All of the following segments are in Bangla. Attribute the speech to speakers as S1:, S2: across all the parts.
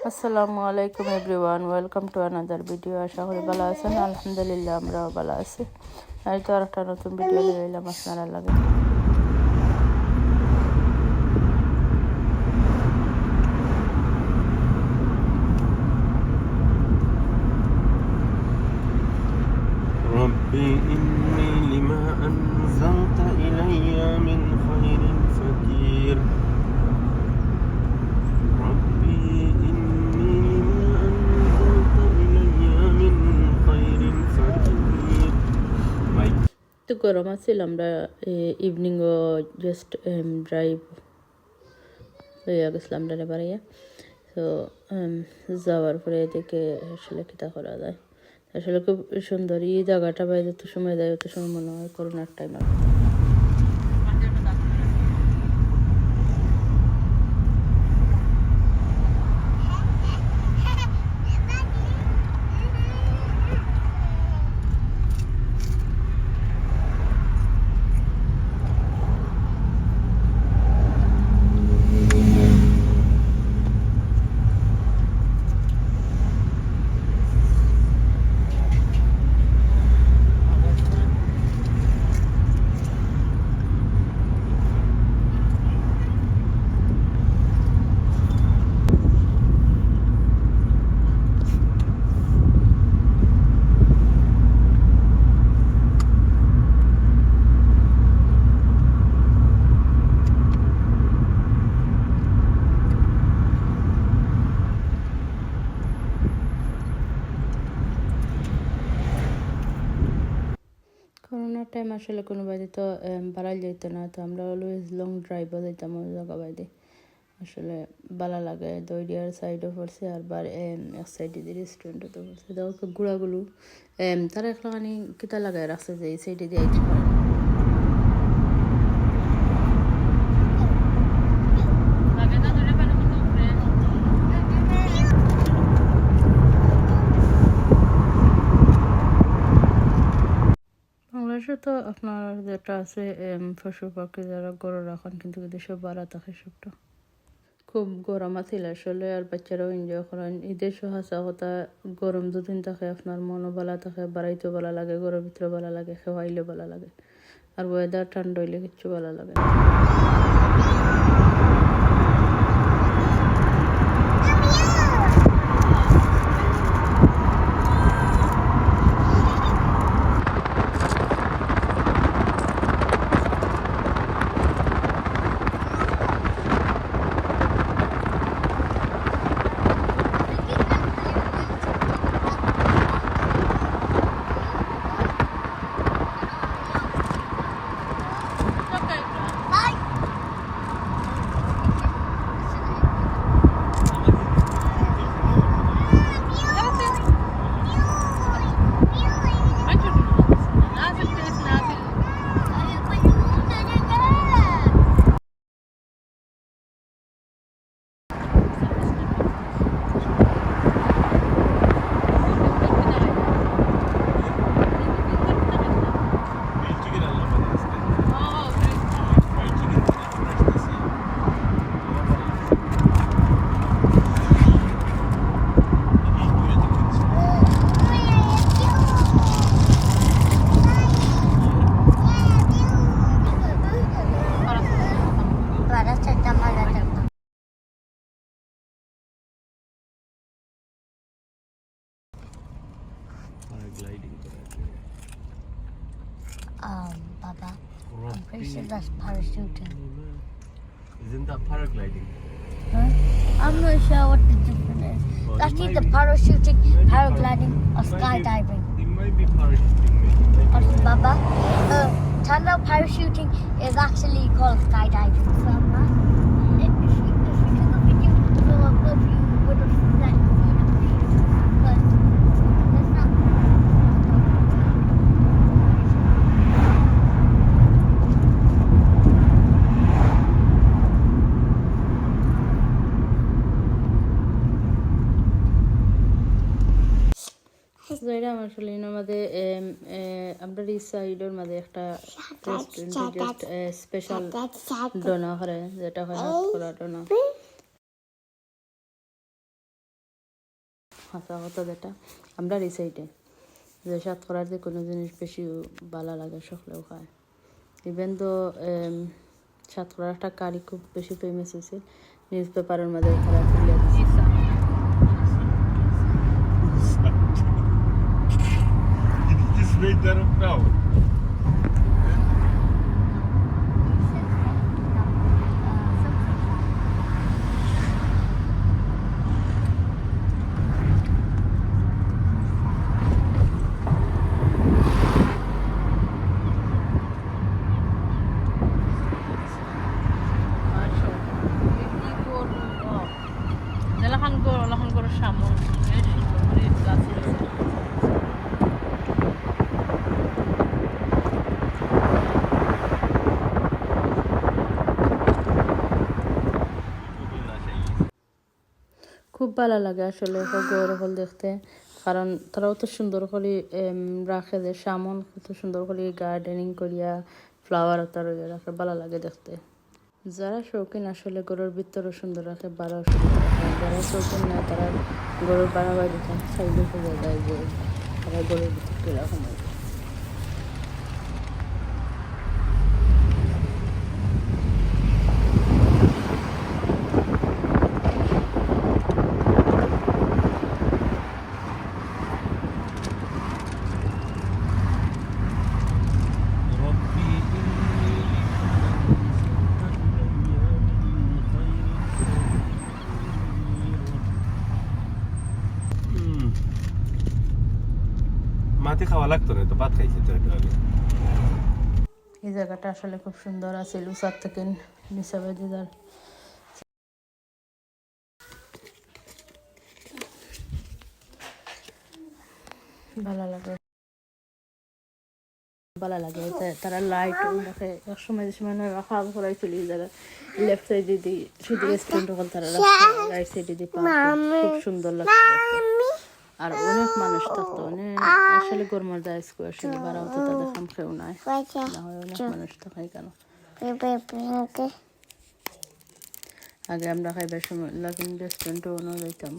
S1: আসসালামু আলাইকুম everyone welcome to another video আশা করি ভালো আছেন আলহামদুলিল্লাহ আমরাও ভালো আছি আর তো আর একটা নতুন ভিডিও নিয়ে এলাম আপনারা লাগে
S2: رب إني لما أنزلت إلي من خير فقير
S1: তো গরম আছিল, আমরা ইভিনিংও জাস্ট ড্রাইভ হয়ে গেছিলাম ডানে বাড়াইয়া। তো যাওয়ার পরে এদিকে আসলে কিতা করা যায়? আসলে খুব সুন্দর, এই জায়গাটা বাইরে তো সময় দেয় তত সময় মনে হয় করোনার টাইম আর টাইম আসলে কোনো বাড়ি তো বাড়াই যেত না। তো আমরা অলওয়েজ লং ড্রাইভও যেতাম জায়গা বাইরে আসলে ভালো লাগে দইডিয়ার সাইডও পড়ছে, আর বার এক সাইডে দিয়ে রেস্টুরেন্টও তো পড়ছে। তো গুঁড়াগুলো তারা একলাখানি কিতা লাগায় রাখছে যে এই সাইডে দিয়ে আইতে পারে। বাংলাদেশে তো আপনার যেটা আছে পশু পাখি যারা গরু রাখেন, কিন্তু এদের বাড়া থাকে সবটা খুব গরম আছিল। আসলে আর বাচ্চারাও এনজয় করেন। ঈদের সহাসা কথা গরম দুদিন থাকে আপনার মনও ভালো থাকে বাড়াইতেও ভালো লাগে গরমের ভিতরে ভালো লাগে, খেওয়াইলেও ভালো লাগে। আর ওয়েদার ঠান্ডা হইলে কিচ্ছু ভালো লাগে না।
S3: Sure
S2: Rabbi
S3: that's parachuting.
S2: Isn't that paragliding?
S3: Huh? I'm not sure what the difference is.
S2: Well,
S3: That's either parachuting, paragliding, or skydiving.
S2: It might be parachuting, maybe.
S3: Or. Baba, uh, turns out parachuting is actually called skydiving. So, Baba,
S1: এই সাইডের মধ্যে একটা রেস্টুরেন্টে স্পেশাল ডোনা করে যেটা হয় হাত করা ডোনা হাসা কথা যেটা। আমরা এই সাইডে যে সাতকরার যে কোনো জিনিস বেশি ভালো লাগে সকলেও খায়। ইভেন তো সাতকরার একটা কারি খুব বেশি ফেমাস হয়েছে নিউজ পেপারের মধ্যে তারা
S2: now.
S1: লাখান গড় লাখান গড়ের সামন গাছ রয়েছে ভালো লাগে আসলে গৌর হল দেখতে। কারণ তারাও তো সুন্দর করে রাখে যে সামন কত সুন্দর করে গার্ডেনিং করিয়া ফ্লাওয়ার তার রাখে, ভালো লাগে দেখতে। যারা শৌখিন আসলে গরুর ভিতরও সুন্দর রাখে রাখে। যারা শৌখিন না, তারা গরুর দিতে সাইডে খুঁজে যায় যে তারা গরুর ভিতর কীরকম
S2: মাটি খাওয়া লাগতো না, তো ভাত খাইছি তো একটু আগে।
S1: এই জায়গাটা আসলে খুব সুন্দর আছে, লুসার থেকে নিসাবে দিদার ভালো লাগে। ভালো লাগে তারা লাইট রাখে এক সময় যে সময় রাখা করাইছিল এই জায়গায় লেফট সাইডে দি শুধু রেস্টুরেন্ট হল তারা রাইট সাইডে দি খুব সুন্দর লাগছে আর অনেক মানুষ থাকতো অনেক আসলে গরমার দা স্কোয়ার আসলে বাড়াও তো তাদের খাম খেয়েও নাই। না হয় অনেক মানুষ থাকে কেন? আগে আমরা খাইবার সময় লাগিন রেস্টুরেন্টও অন্য যাইতাম।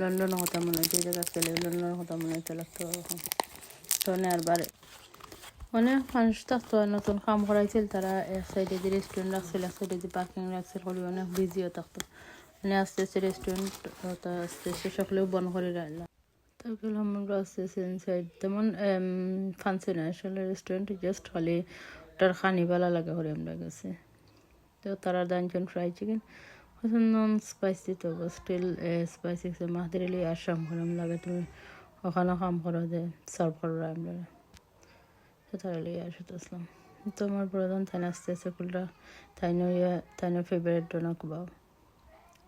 S1: লন্ডন হতা মনে হচ্ছে এই জায়গা চলে লন্ডন হতা মনে হতে লাগতো তখন আর বারে। অনেক মানুষ থাকতো নতুন কাম করাইছিল তারা এক সাইডে দিয়ে রেস্টুরেন্ট রাখছিল এক সাইডে দিয়ে পার্কিং রাখছিল অনেক বিজিও থাকতো। মানে আস্তে আস্তে রেস্টুরেন্ট আস্তে আস্তে সকলেও বন্ধ করে রাখলাম তারপরে আমরা আস্তে আস্তে ইনসাইড তেমন ফান্সি না আসলে রেস্টুরেন্ট জাস্ট হলে ওটার খানি ভালো লাগে করে আমরা গেছে। তো তারা দানজন ফ্রাই চিকেন নন স্পাইসি তো স্টিল স্পাইসি মাহাদের এলি আসাম করাম লাগে তুমি ওখানে কাম করো যে সার্ভ করো আমরা। তো তারা লিয়ে আসতে আসলাম। তো আমার প্রধান তাই আস্তে আস্তে কুলটা নইয়া তাই ফেভারিট ডোনা কুবাও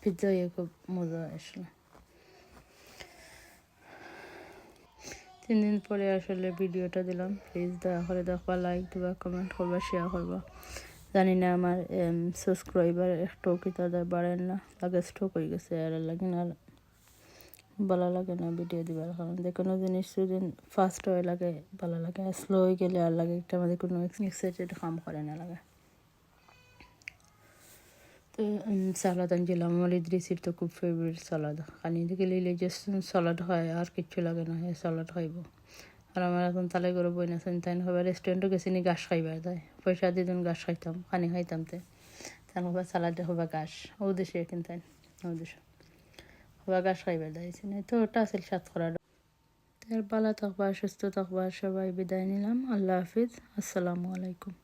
S1: পিৎজা ইয়ে খুব মজা আসলে তিন দিন পরে আসলে ভিডিওটা দিলাম প্লিজ দয়া করে দেখবা লাইক দিবা কমেন্ট করবা শেয়ার করবা জানি না আমার সাবস্ক্রাইবার একটাও কি তাদের বাড়েন না লাগে স্টক হয়ে গেছে আর লাগে না ভালো লাগে না ভিডিও দিবার কারণ যে কোনো জিনিস যদি ফার্স্ট হয়ে লাগে ভালো লাগে স্লো হয়ে গেলে আর লাগে একটা আমাদের কোনো এক্সাইটেড কাম করে না লাগে তো সালাদ আনছিলাম। আমার ইদ্রিসির তো খুব ফেভারিট সালাদ। খানি লিলে জাস্ট সালাদ হয়, আর কিচ্ছু লাগে না হ্যাঁ সালাদ খাইব। আর আমার এখন তালে করে বই না তাই হবে রেস্টুরেন্টও গেছি নি গাছ খাইবার দেয় পয়সা দিদিন গাছ খাইতাম, খানি খাইতাম তে তাই হবা সালাদে হবা গাছ ও দেশে কিনতেন ও দেশে। হবা গাছ খাইবার দিয়েছে না তো ওটা আছিল সাত করা তার পালা থাকবা, সুস্থ থাকবা, সবাই বিদায় নিলাম। আল্লাহ হাফিজ। আসসালামু আলাইকুম।